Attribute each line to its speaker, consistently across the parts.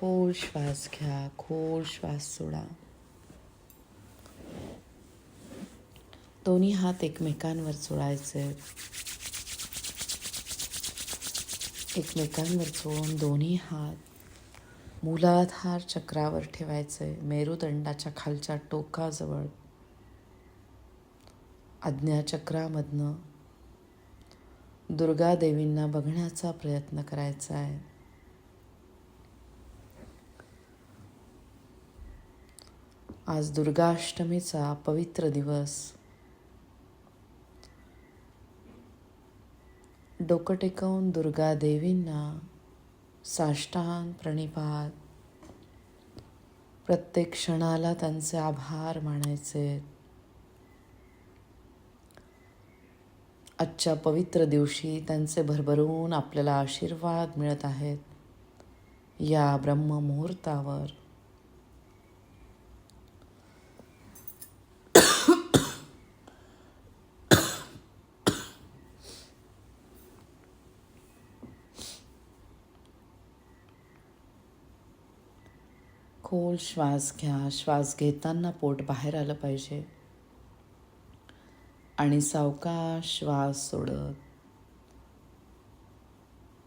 Speaker 1: खोल श्वास घ्या खोल श्वास सोडा. दोन्ही हात एकमेकांवर चोळायचे एकमेकांवर चोळून दोन्ही हात मूलाधार चक्रावर ठेवायचे मेरुदंडाच्या खालच्या टोकाजवळ. आज्ञाचक्रामधनं दुर्गा देवींना बघण्याचा प्रयत्न करायचा आहे आज दुर्गाष्टमीचा पवित्र दिवस. डोकं टेकवून दुर्गा देवींना साष्टांग प्रणिपात. प्रत्येक क्षणाला त्यांचे आभार मानायचे. आजच्या पवित्र दिवशी त्यांचे भरभरून आपल्याला आशीर्वाद मिळत आहेत. या ब्रह्ममुहूर्तावर खोल श्वास घ्या. श्वास घेताना पोट बाहेर आलं पाहिजे. आणि सावकाश श्वास सोडत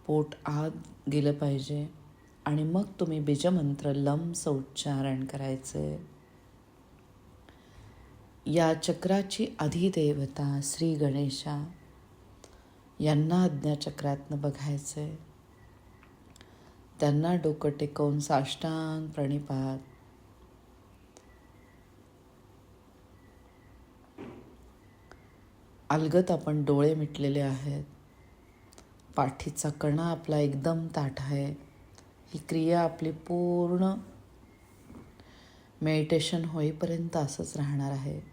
Speaker 1: पोट आत गेलं पाहिजे. आणि मग तुम्ही बीजमंत्र लमचं उच्चारण करायचे. या चक्राची अधिदेवता श्री गणेशा यांना आज्ञाचक्रातनं बघायचे त्यांना डोकं टेकवून साष्टांग प्रणिपात. अलगत आपण डोळे मिटलेले आहेत. पाठीचा कणा आपला एकदम ताठ आहे. ही क्रिया आपली पूर्ण मेडिटेशन होईपर्यंत असंच राहणार आहे.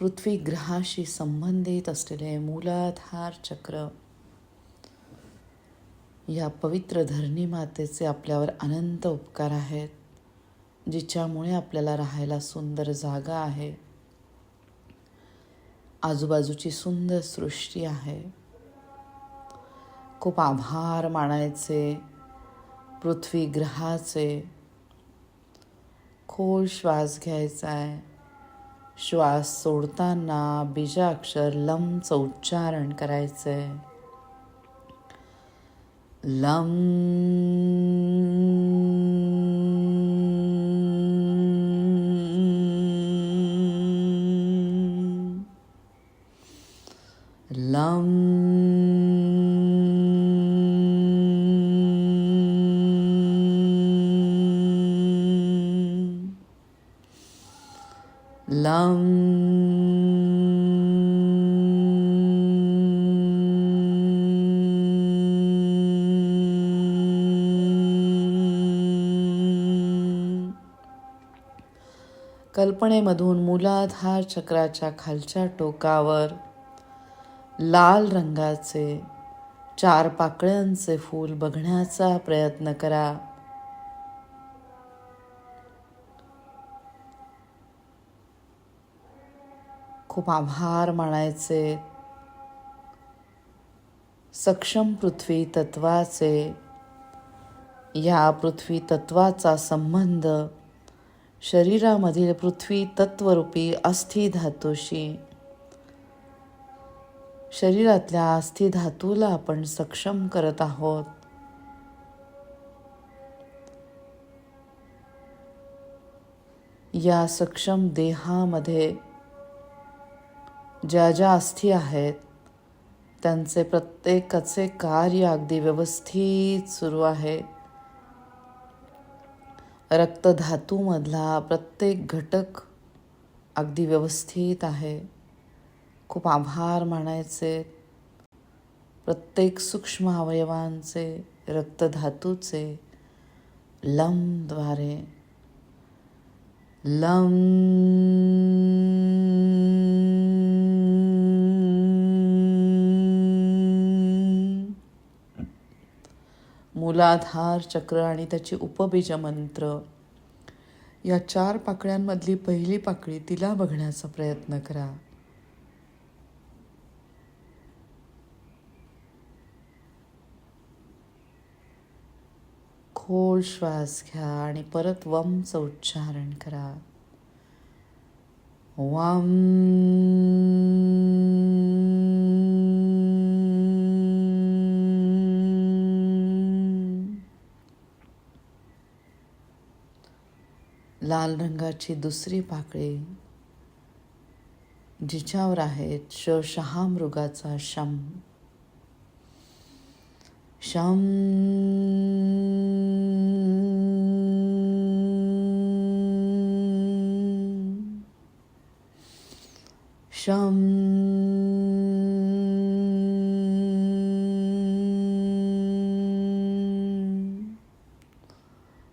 Speaker 1: पृथ्वी ग्रहाशी संबंधित असलेले मूलाधार चक्र या पवित्र धरणी मातेचे आपल्यावर अनंत उपकार आहेत जिच्यामुळे आपल्याला राहायला सुंदर जागा आहे. आजूबाजूची सुंदर सृष्टी आहे. खूप आभार मानायचे पृथ्वी ग्रहाचे. खोल श्वास घ्यायचा आहे. श्वास सोडताना बीजाक्षर लमचं उच्चारण करायचंय. लम लम कल्पनेमधून मुलाधार चक्राच्या खालच्या टोकावर लाल रंगाचे चार पाकळ्यांचे फूल बघण्याचा प्रयत्न करा. खूप आभार मानायचे. सक्षम पृथ्वी तत्वाचे या पृथ्वी तत्वाचा संबंध शरीरामधील पृथ्वी तत्वरूपी अस्थि धातूशी. शरीरातल्या अस्थि धातूला आपण सक्षम करत आहोत. या सक्षम देहामध्ये ज्या ज्या अस्थी आहेत त्यांचे प्रत्येकाचे कार्य अगदी व्यवस्थित सुरू आहे. रक्तधातूमधला प्रत्येक घटक अगदी व्यवस्थित आहे. खूप आभार मानायचे. प्रत्येक सूक्ष्म अवयवांचे रक्तधातूचे लमद्वारे. लम मूलाधार चक्र आणि त्याची उपबीजमंत्र या चार पाकळ्यांमधली पहिली पाकळी तिला बघण्याचा प्रयत्न करा. खोल श्वास घ्या आणि परत वमचं उच्चारण करा. वम लाल रंगाची दुसरी पाकळी जिच्यावर आहेत श शहा मृगाचा शम. शम. शम.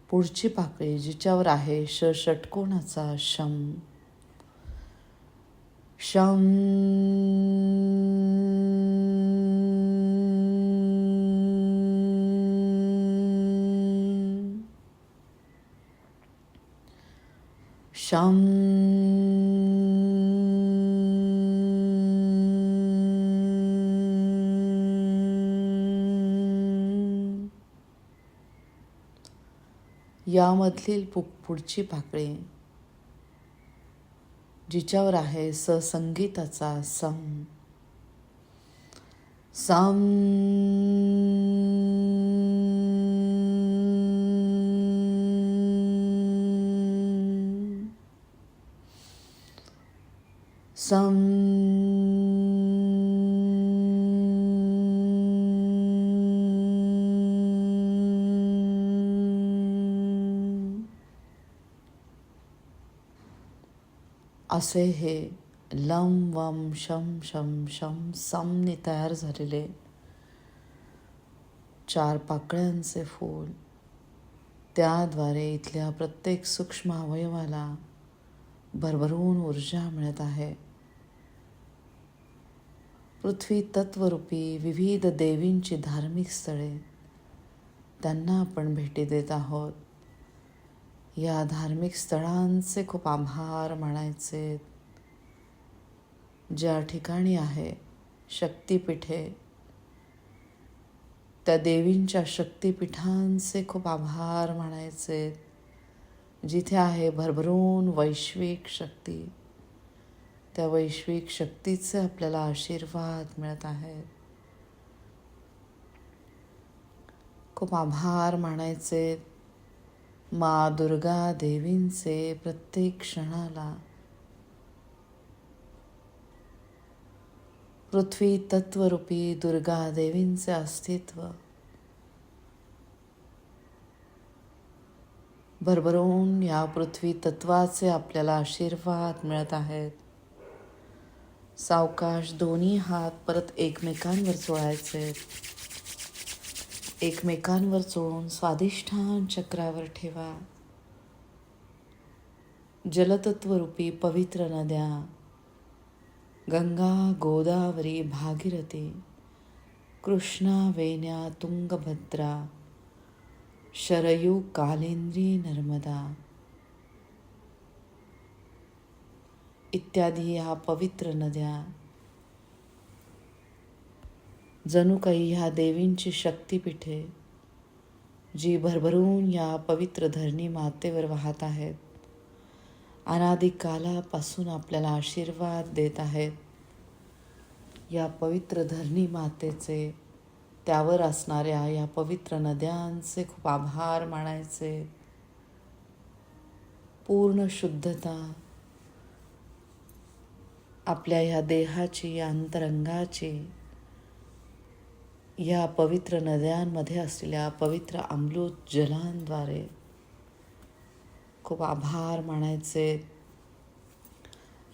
Speaker 1: पुढची पाकळी जिच्यावर आहे श षटकोणाचा शम? शम. शम. त्यामधली पु पुढची पाकळी जिच्यावर आहे स संगीताचा सम. सम. सम. असे हे लम वम शम शम शम समने तयार झालेले चार पाकळ्यांचे फूल. त्याद्वारे इथल्या प्रत्येक सूक्ष्म अवयवाला भरभरून ऊर्जा मिळत आहे. पृथ्वी तत्वरूपी विविध देवींची धार्मिक स्थळे त्यांना आपण भेटी देत आहोत. या धार्मिक स्थळांचे खूप आभार म्हणायचे ज्या ठिकाणी आहे शक्तिपीठे त्या देवींच्या शक्तिपीठांचे खूप आभार मानायचे. जिथे आहे भरभरून वैश्विक शक्ती त्या वैश्विक शक्तीचे आपल्याला आशीर्वाद मिळत आहेत खूप आभार मानायचे. मा दुर्गा देवींचे प्रत्येक क्षणाला. पृथ्वी तत्वरूपी दुर्गा देवींचे अस्तित्व. भरभरून या पृथ्वी तत्वाचे आपल्याला आशीर्वाद मिळत आहेत. सावकाश दोन्ही हात परत एकमेकांवर चोळायचे एकमेकांवर चोळून स्वादिष्ठान चक्रावर ठेवा. जलतत्वरूपी पवित्र नद्या गंगा गोदावरी भागीरथी कृष्णा वेण्या तुंगभद्रा शरयू कालेंद्री नर्मदा इत्यादी ह्या पवित्र नद्या जणू काही ह्या देवींची शक्तिपीठे जी भरभरून या पवित्र धरणी मातेवर वाहत आहेत अनादिकालापासून आपल्याला आशीर्वाद देत आहेत. या पवित्र धरणी मातेचे त्यावर असणाऱ्या या पवित्र नद्यांचे खूप आभार मानायचे. पूर्ण शुद्धता आपल्या ह्या देहाची अंतरंगाची या पवित्र नद्यांमध्ये असलेल्या पवित्र अमृत जलांद्वारे खूप आभार मानायचे.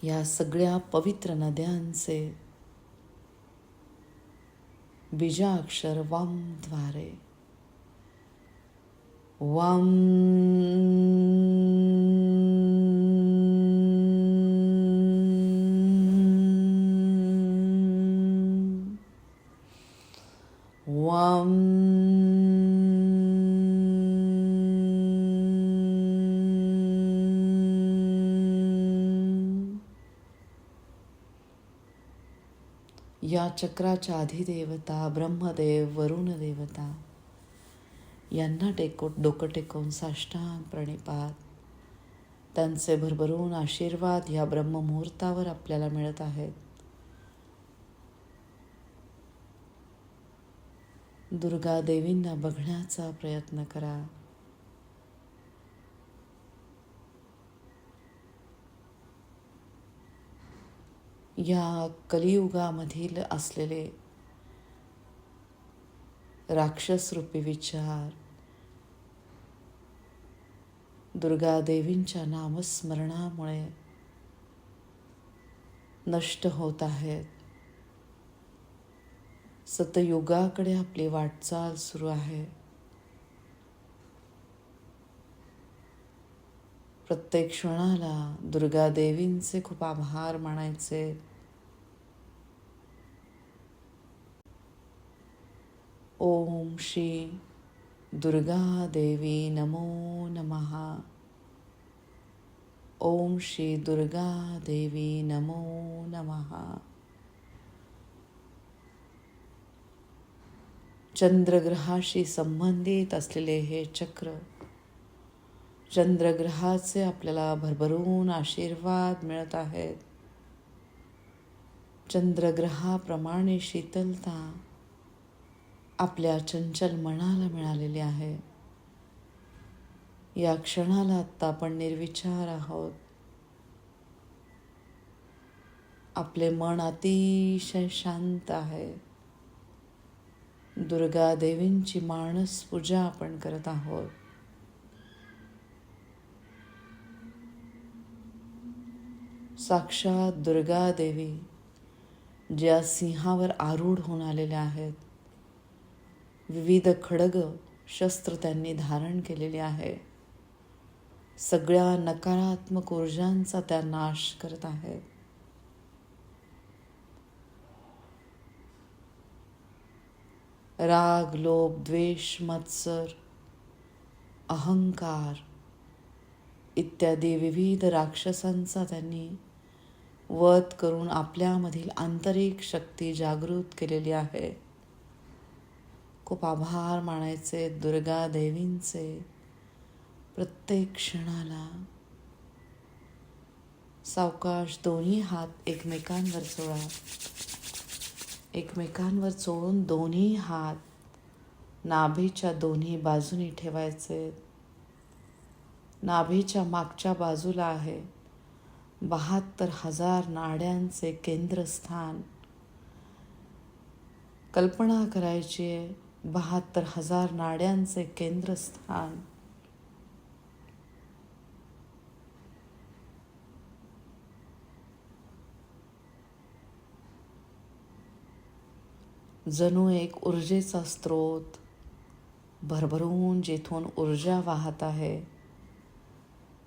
Speaker 1: या सगळ्या पवित्र नद्यांचे बीजाक्षर वमद्वारे वम या चक्राच्या अधिदेवता ब्रह्मदेव वरुण देवता यांना टेको डोकं टेकवून साष्टांग प्रणिपात. त्यांचे भरभरून आशीर्वाद ह्या ब्रह्ममुहूर्तावर आपल्याला मिळत आहेत. दुर्गा देवींना बघण्याचा प्रयत्न करा. या कलियुगामधील असलेले राक्षसरूपी विचार दुर्गा देवींच्या नामस्मरणामुळे नष्ट होत आहेत. सतयुगाकडे आपली वाटचाल सुरू आहे. प्रत्येक क्षणाला दुर्गा देवींचे खूप आभार मानायचे. ओम श्री दुर्गा देवी नमो नमहा ओम श्री दुर्गा देवी नमो नमहा चंद्रग्रहाशी संबंधित असलेले हे चक्र चंद्रग्रहाचे आपल्याला भरभरून आशीर्वाद मिळत आहेत. चंद्रग्रहाप्रमाणे शीतलता आपल्या चंचल मनाला मिळालेली आहे. या क्षणाला आत्ता आपण निर्विचार आहोत. आपले मन अतिशय शांत आहे. दुर्गा देवींची पूजा आपण करत आहोत. साक्षात दुर्गा देवी ज्या सिंहावर आरूढ होऊन आलेल्या आहेत. विविध खडग शस्त्र त्यांनी धारण केलेले आहे. सगळ्या नकारात्मक ऊर्जांचा त्या नाश करत आहेत. राग लोभ द्वेष मत्सर अहंकार इत्यादी विविध राक्षसांचा त्यांनी वध करून आपल्यामधील आंतरिक शक्ती जागृत केलेली आहे. खूप आभार मानायचे दुर्गा देवींचे. प्रत्येक क्षणाला सावकाश दोन्ही हात एकमेकांवर सोळा एकमेकांवर चोळून दोन्ही हात नाभीच्या दोन्ही बाजूनी ठेवायचे. नाभीच्या मागच्या बाजूला आहे. बहात्तर हजार नाड्यांचे केंद्रस्थान. कल्पना करायची आहे बहात्तर हजार नाड्यांचे केंद्रस्थान. जणू एक ऊर्जेचा स्रोत भरभरून जिथून ऊर्जा वाहत आहे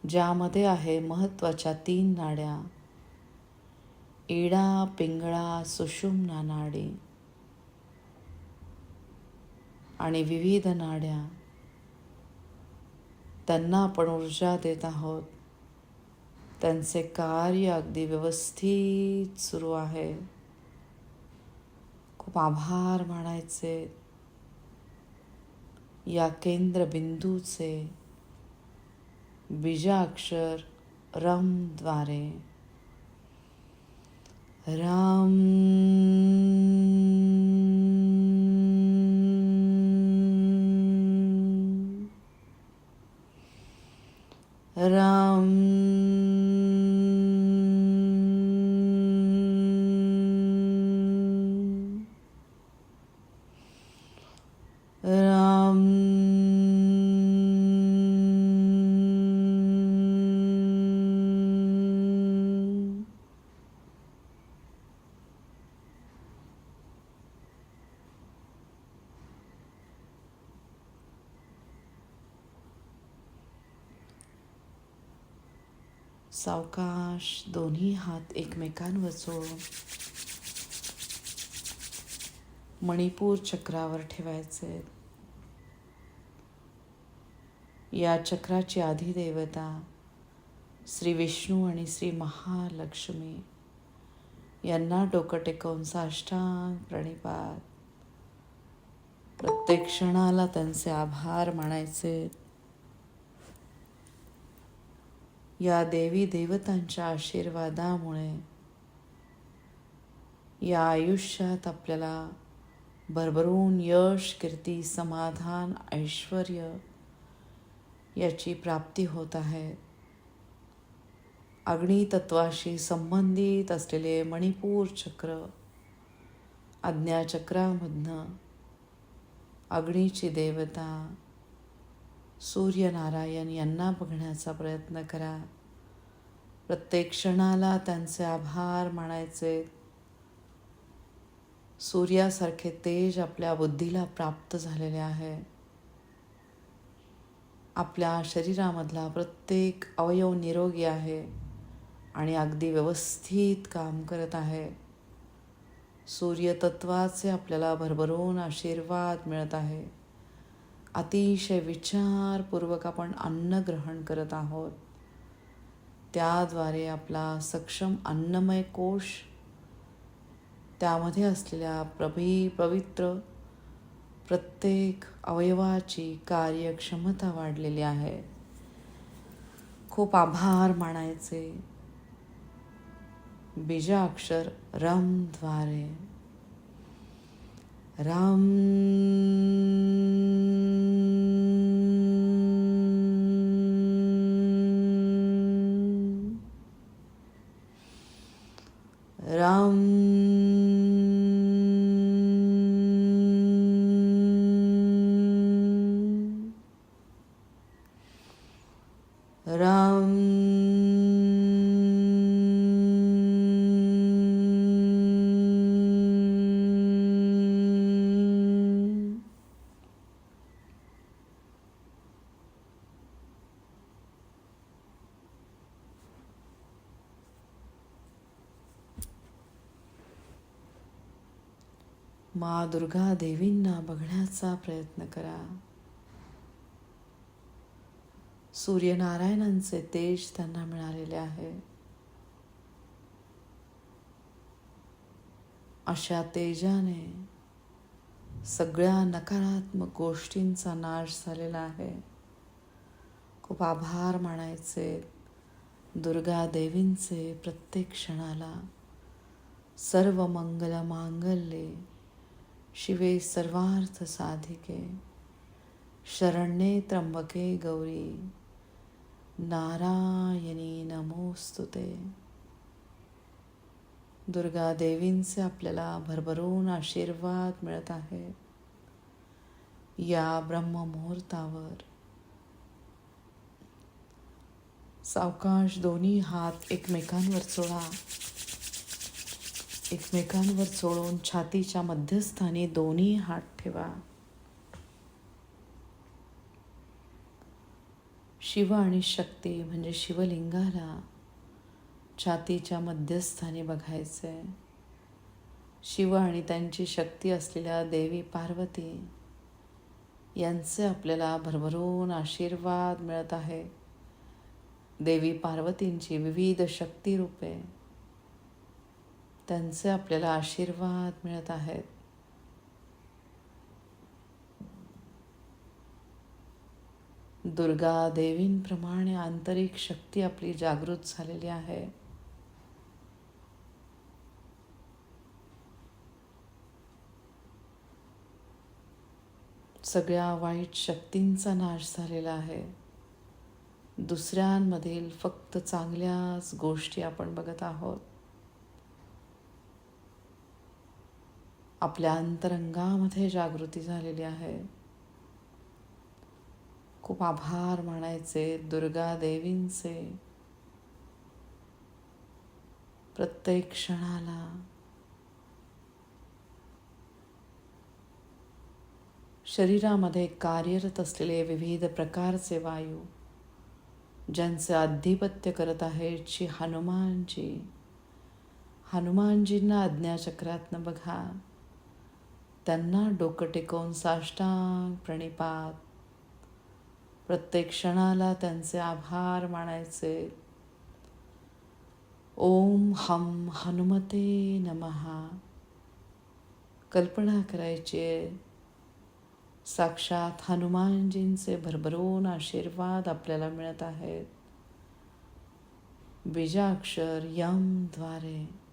Speaker 1: ज्यामध्ये आहे महत्त्वाच्या तीन नाड्या. इडा पिंगळा सुषुम्ना नाडी आणि विविध नाड्या. त्यांना आपण ऊर्जा देत आहोत. त्यांचे कार्य अगदी व्यवस्थित सुरू आहे. खूप आभार मानायचे. या केंद्रबिंदूचे बीजाक्षर रमद्वारे राम राम. राम. सावकाश दोन्ही हात एकमेकांवर चोळून मणिपूर चक्रावर ठेवायचे. या चक्राची अधिदेवता श्री विष्णू आणि श्री महालक्ष्मी यांना डोकं टेकवून साष्टांग प्रणिपात. प्रत्येक क्षणाला त्यांचे आभार मानायचे. या देवी देवतांच्या आशीर्वादामुळे. या आयुष्यात आपल्याला भरभरून यश कीर्ती समाधान ऐश्वर याची प्राप्ती होत आहे. अग्नितत्वाशी संबंधित असलेले मणिपूर चक्र आज्ञाचक्रामधनं अग्नीची देवता सूर्यनारायण यांना बघण्याचा प्रयत्न करा. प्रत्येक क्षणाला त्यांचे आभार मानायचे. सूर्यासारखे तेज आपल्या बुद्धीला प्राप्त झालेले आहे. आपल्या शरीरामधला प्रत्येक अवयव निरोगी आहे आणि अगदी व्यवस्थित काम करत आहे. सूर्यतत्वाचे आपल्याला भरभरून आशीर्वाद मिळत आहे. अतिशय विचारपूर्वक आपण अन्न ग्रहण करत आहोत. त्याद्वारे आपला सक्षम अन्नमय कोश त्यामध्ये असलेल्या प्रभी पवित्र प्रत्येक अवयवाची कार्यक्षमता वाढलेली आहे. खूप आभार मानायचे. बीजाक्षर रमद्वारे. राम राम राम मा दुर्गा देवींना बघण्याचा प्रयत्न करा. सूर्यनारायणांचे तेज त्यांना मिळालेले आहे. अशा तेजाने सगळ्या नकारात्मक गोष्टींचा नाश झालेला आहे. खूप आभार मानायचे दुर्गा देवींचे प्रत्येक क्षणाला. सर्व मंगल मांगल्ये शिवे सर्वार्थ साधिके शरण्ये त्र्यंबके गौरी नारायणी नमोस्तुते. दुर्गा देवींचे आपल्याला भरभरून आशीर्वाद मिळत आहे. या ब्रह्ममुहूर्तावर. सावकाश दोन्ही हात एकमेकांवर सोडा. एकमेकांवर चोळून छातीच्या मध्यस्थानी दोन्ही हात ठेवा. शिव आणि शक्ती म्हणजे शिवलिंगाला छातीच्या मध्यस्थानी बघायचे. शिव आणि त्यांची शक्ती असलेल्या देवी पार्वती यांचे आपल्याला भरभरून आशीर्वाद मिळत आहे. देवी पार्वतींची विविध शक्ती रूपे त्यांचे आपल्याला आशीर्वाद मिळत आहेत. दुर्गा देवींप्रमाणे आंतरिक शक्ती आपली जागृत झालेली आहे. सगळ्या वाईट शक्तींचा नाश झालेला आहे. दुसऱ्यांमधील फक्त चांगल्याच गोष्टी आपण बघत आहोत. आपल्या अंतरंगामध्ये जागृती झालेली आहे. खूप आभार म्हणायचे दुर्गा देवींचे. प्रत्येक क्षणाला. शरीरामध्ये कार्यरत असलेले विविध प्रकारचे वायू ज्यांचं आधिपत्य करत आहेत श्री हनुमानजी. हनुमानजींना आज्ञाचक्रातनं बघा. त्यांना डोकं टेकवून साष्टांग प्रणिपात. प्रत्येक क्षणाला त्यांचे आभार मानायचे. ओम हम हनुमते नमहा कल्पना करायची साक्षात हनुमानजींचे भरभरून आशीर्वाद आपल्याला मिळत आहेत. बीजाक्षर यमद्वारे.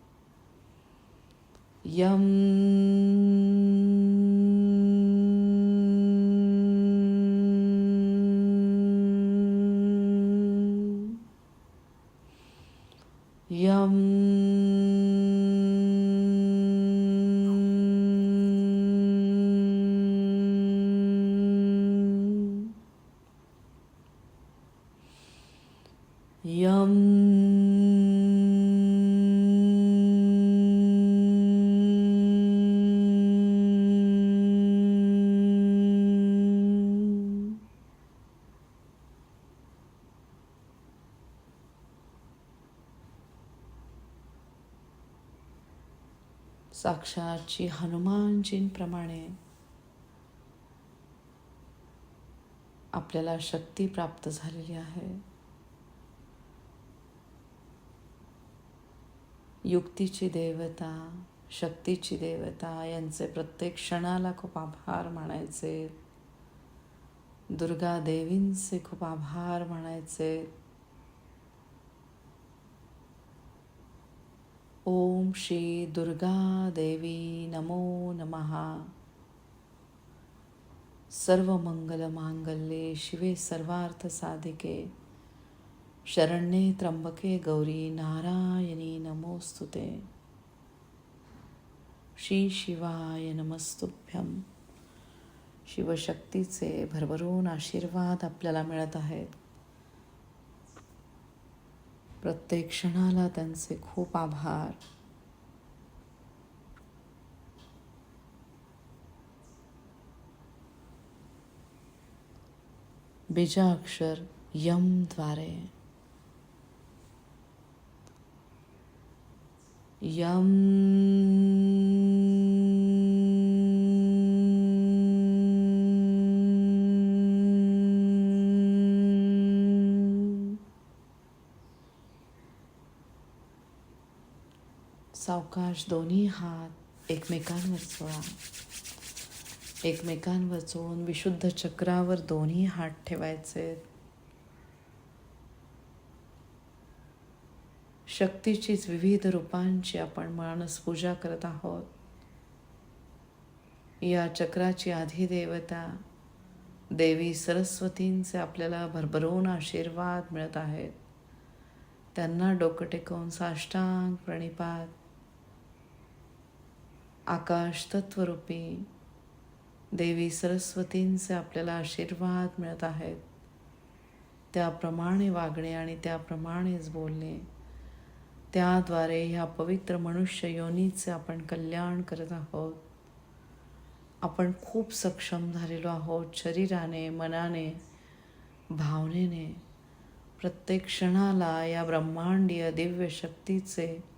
Speaker 1: यम यम साक्षातची हनुमानजींप्रमाणे आपल्याला शक्ती प्राप्त झालेली आहे. युक्तीची देवता शक्तीची देवता यांचे प्रत्येक क्षणाला खूप आभार मानायचे. दुर्गा देवींचे खूप आभार मानायचे. ओम श्री दुर्गा देवी नमो नमहा सर्व मंगल मांगल्ये शिवे सर्वार्थ साधिके. शरण्ये त्र्यंबके गौरी नारायणी नमोस्तुते. श्री शिवाय नमस्तुभ्यम शिवशक्तीचे भरभरून आशीर्वाद आपल्याला मिळत आहेत. प्रत्येक क्षणाला त्यांचे खूप आभार. बीजाक्षर यम द्वारे. यम सावकाश दोन्ही हात एकमेकांवर चोळा एकमेकांवर चोळून विशुद्ध चक्रावर दोन्ही हात ठेवायचे शक्तीचीच विविध रूपांची आपण मानस पूजा करत आहोत या चक्राची आधी देवता देवी सरस्वतींचे आपल्याला भरभरून आशीर्वाद मिळत आहेत त्यांना डोकं टेकवून साष्टांग प्रणिपात आकाश तत्वरूपी देवी सरस्वतींचे आपल्याला आशीर्वाद मिळत आहेत. त्याप्रमाणे वागणे आणि त्याप्रमाणेच बोलणे. त्याद्वारे ह्या पवित्र मनुष्य योनीचे आपण कल्याण करत आहोत. आपण खूप सक्षम झालेलो आहोत शरीराने मनाने भावनेने. प्रत्येक क्षणाला या ब्रह्मांडीय दिव्य शक्तीचे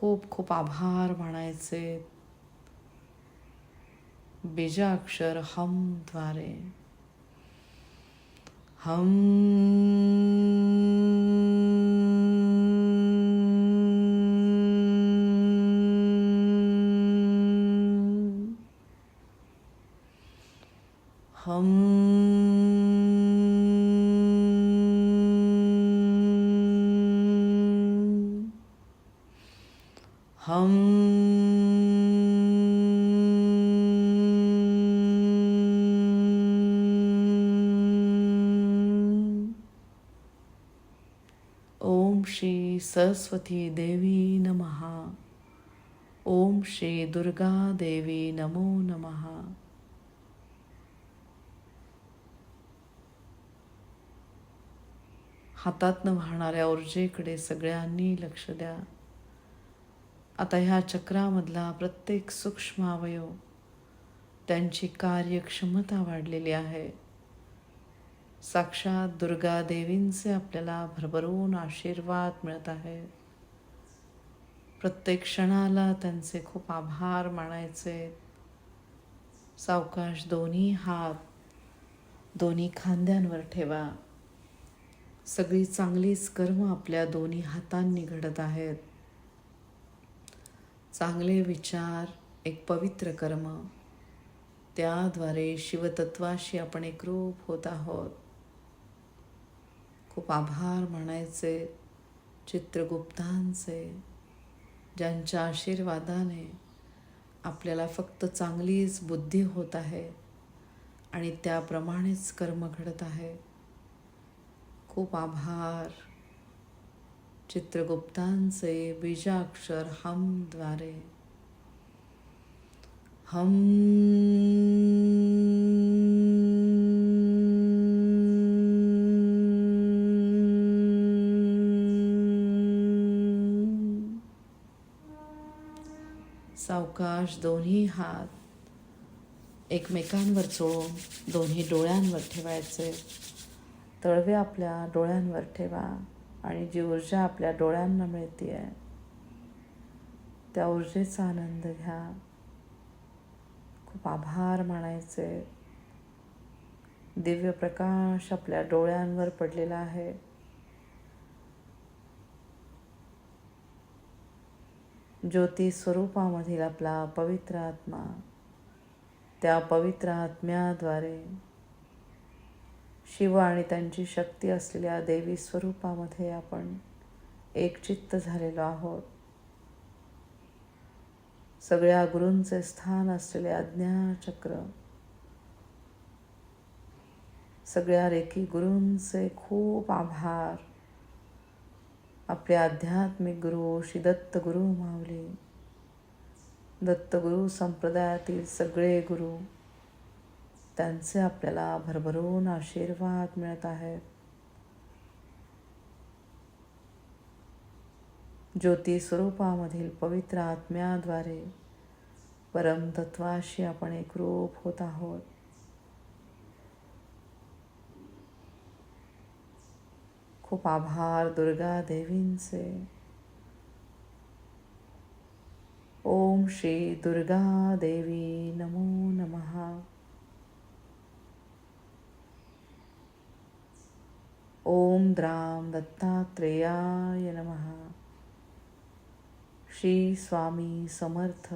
Speaker 1: खूप खूप आभार म्हणायचे. बीजाक्षर हमद्वारे. हम सरस्वती देवी नमः। ओम श्री दुर्गा देवी नमो नमः। हातातनं वाहणाऱ्या ऊर्जेकडे सगळ्यांनी लक्ष द्या. आता ह्या चक्रामधला प्रत्येक सूक्ष्म अवयव त्यांची कार्यक्षमता वाढलेली आहे. साक्षात दुर्गा देवींचे आपल्याला भरभरून आशीर्वाद मिळत आहे. प्रत्येक क्षणाला त्यांचे खूप आभार मानायचे. सावकाश दोन्ही हात दोन्ही खांद्यांवर ठेवा. सगळी चांगलीच कर्म आपल्या दोन्ही हातांनी घडत आहेत. चांगले विचार एक पवित्र कर्म. त्याद्वारे शिवतत्वाशी आपण एकरूप होत आहोत. खूप आभार म्हणायचे चित्रगुप्तांचे ज्यांच्या आशीर्वादाने आपल्याला फक्त चांगलीच बुद्धी होत आहे आणि त्याप्रमाणेच कर्म घडत आहे. खूप आभार चित्रगुप्तांचे बीजाक्षर हमद्वारे. हम सावकाश दोन्ही हात एकमेकांवर चोळून दोन्ही डोळ्यांवर ठेवायचे. तळवे आपल्या डोळ्यांवर ठेवा आणि जी ऊर्जा आपल्या डोळ्यांना मिळते आहे त्या ऊर्जेचा आनंद घ्या. खूप आभार मानायचे. दिव्य प्रकाश आपल्या डोळ्यांवर पडलेला आहे. ज्योती स्वरूपामधील आपला पवित्र आत्मा त्या पवित्र आत्म्याद्वारे शिव आणि त्यांची शक्ती असलेल्या देवी स्वरूपामध्ये आपण एकचित्त झालेलो आहोत. सगळ्या गुरूंचे स्थान असलेले अज्ञाचक्र सगळ्या रेखी गुरूंचे खूप आभार. आपले आध्यात्मिक गुरु श्री दत्तगुरु मावले दत्तगुरु संप्रदायातील सगळे गुरु त्यांचे आपल्याला भरभरून आशीर्वाद मिळत आहेत. ज्योती स्वरूपामधील पवित्र आत्म्याद्वारे परमतत्वाशी आपण एकरूप होत आहोत. खूप आभार दुर्गा देवींचे. ओम श्री दुर्गा देवी नमो नमहा ओम द्राम दत्तात्रेयाय नमः. श्री स्वामी समर्थ.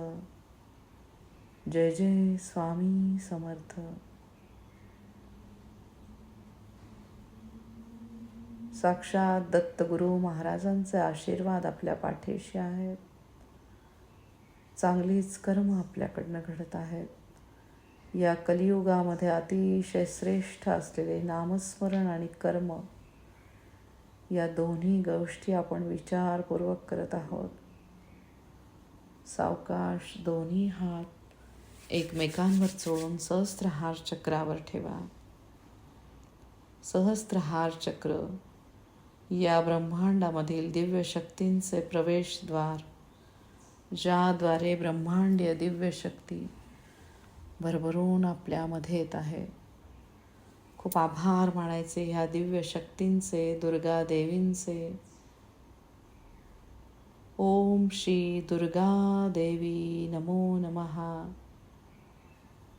Speaker 1: जय जय स्वामी समर्थ. साक्षात दत्तगुरु महाराजांचे आशीर्वाद आपल्या पाठीशी आहेत. चांगलीच कर्म आपल्याकडनं घडत आहेत. या कलियुगामध्ये अतिशय श्रेष्ठ असलेले नामस्मरण आणि कर्म या दोन्ही गोष्टी आपण विचारपूर्वक करत आहोत. सावकाश दोन्ही हात एकमेकांवर चोळून सहस्त्रहार चक्रावर ठेवा. सहस्त्रहार चक्र या ब्रह्मांडामधील दिव्य शक्तींचे प्रवेशद्वार ज्याद्वारे ब्रह्मांडीय दिव्य शक्ती भरभरून आपल्यामध्ये येत आहे. खूप आभार मानायचे ह्या दिव्य शक्तींचे दुर्गा देवींचे. ओम श्री दुर्गा देवी नमो नमहा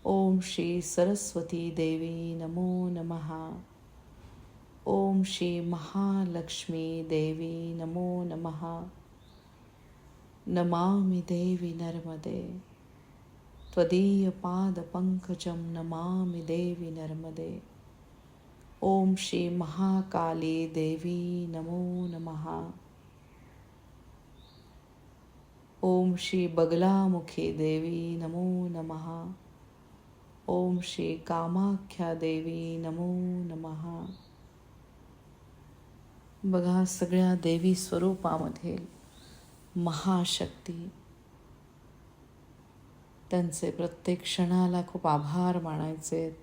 Speaker 1: ओम श्री सरस्वती देवी नमो नमहा ओम श्री महालक्ष्मी देवी नमो नमः। नमामि देवी नर्मदे। त्वदीयपादपङ्कजं नमामि देवी नर्मदे। ओम श्री महाकाली देवी नमो नमः। ओम श्री बगलामुखी देवी नमो नमः। ओम श्री कामाख्या देवी नमो नमः। बघा सगळ्या देवी स्वरूपामध्ये महाशक्ती. त्यांचे प्रत्येक क्षणाला खूप आभार मानायचे.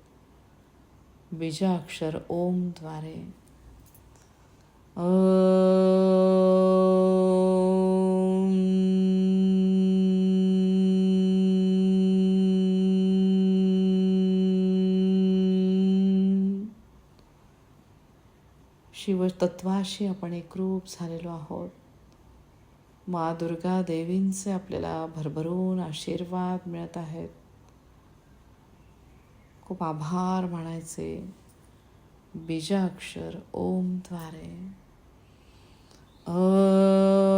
Speaker 1: बीजाक्षर ओमद्वारे शिवतत्वाशी आपण एकरूप झालेलो आहोत. मा दुर्गा देवींचे आपल्याला भरभरून आशीर्वाद मिळत आहेत. खूप आभार मानायचे. बीजाक्षर ओमद्वारे ओम